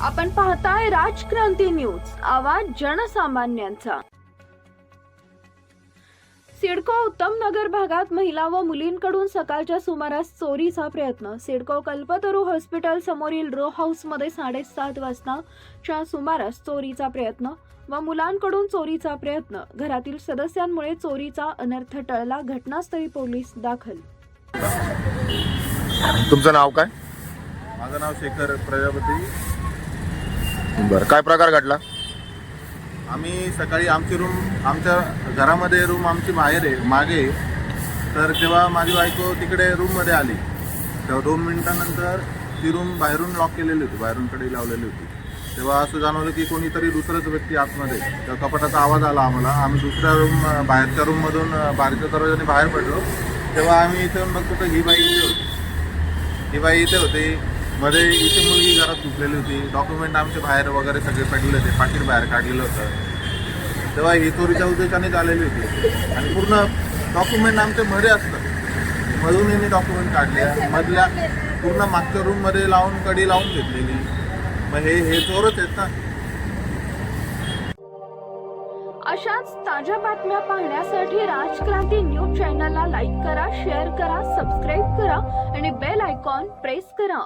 आपण पाहताय राजक्रांती न्यूज आवाज जनसामान्यांचा. सिडको उत्तम नगर भागात महिला व मुलींकडून सकाळच्या सुमारास चोरीचा प्रयत्न. सिडको कल्पतरू हॉस्पिटल समोरील रो हाऊसमध्ये साडेसात वाजताच्या सुमारास चोरीचा प्रयत्न व मुलांकडून चोरीचा प्रयत्न. घरातील सदस्यांमुळे चोरीचा अनर्थ टळला. घटनास्थळी पोलीस दाखल. तुमचं नाव काय? माझं नाव शेखर प्रजापती. बरं काय प्रकार घडला? आम्ही सकाळी आमची रूम आमच्या घरामध्ये रूम आमची बाहेर आहे मागे आहे. तर तेव्हा माझी बायको तिकडे रूममध्ये आली. तेव्हा दोन मिनिटानंतर ती रूम बाहेरून लॉक केलेली होती बाहेरून कडी लावलेली होती. तेव्हा असं जाणवलं की कोणीतरी दुसरंच व्यक्ती आतमध्ये आहे. तेव्हा कपाटाचा आवाज आला आम्हाला. आम्ही दुसऱ्या रूम बाहेरच्या रूममधून बाहेरच्या दरवाजाने बाहेर पडलो. तेव्हा आम्ही इथे येऊन बघतो तर ही बाई इथे होती. ही बाई इथे होती. मध्ये इथे मुलगी घरात झुकलेली होती. डॉक्युमेंट आमचे बाहेर वगैरे सगळे पडलेले होते. पाकिट बाहेर काढलेलं होतं. तेव्हा ही चोरीच्या उद्देशानेच आलेली होती. आणि पूर्ण डॉक्युमेंट आमचे मध्ये असतात मधून यांनी डॉक्युमेंट काढले मधल्या पूर्ण मागच्या रूममध्ये लावून कडी लावून घेतलेली. मग हे हे चोरच आहेत ना. अशाच ताज्या बातम्या पाहण्यासाठी राजक्रांती न्यूज चॅनलला लाईक करा शेअर करा सबस्क्राईब करा आणि बेल आयकॉन प्रेस करा.